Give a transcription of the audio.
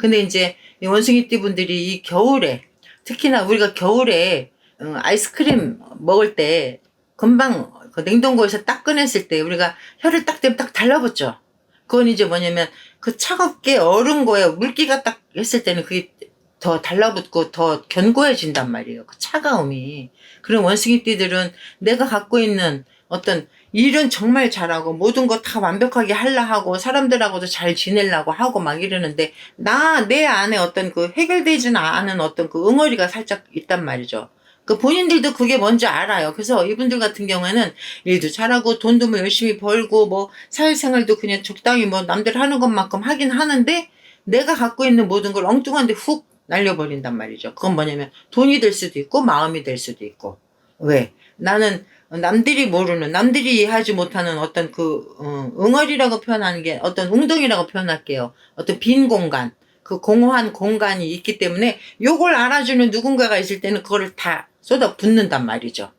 근데 이제 이 원숭이띠 분들이 이 겨울에 특히나 우리가 겨울에 어, 아이스크림 먹을 때 금방 그 냉동고에서 딱 꺼냈을 때 우리가 혀를 딱 대면 딱 달라붙죠. 그건 이제 뭐냐면 그 차갑게 얼은 거에 물기가 딱 했을 때는 그게 더 달라붙고 더 견고해진단 말이에요. 그 차가움이. 그런 원숭이 띠들은 내가 갖고 있는 어떤 일은 정말 잘하고 모든 거 다 완벽하게 하려 하고 사람들하고도 잘 지내려고 하고 막 이러는데 나 내 안에 어떤 그 해결되지는 않은 어떤 그 응어리가 살짝 있단 말이죠. 그 본인들도 그게 뭔지 알아요. 그래서 이분들 같은 경우에는 일도 잘하고 돈도 뭐 열심히 벌고 뭐 사회생활도 그냥 적당히 뭐 남들 하는 것만큼 하긴 하는데 내가 갖고 있는 모든 걸 엉뚱한데 훅 날려버린단 말이죠. 그건 뭐냐면 돈이 될 수도 있고 마음이 될 수도 있고. 왜? 나는 남들이 모르는, 남들이 이해하지 못하는 어떤 그, 어, 응어리라고 표현하는 게 어떤 웅덩이라고 표현할게요. 어떤 빈 공간. 그 공허한 공간이 있기 때문에 요걸 알아주는 누군가가 있을 때는 그거를 다 쏟아 붓는단 말이죠.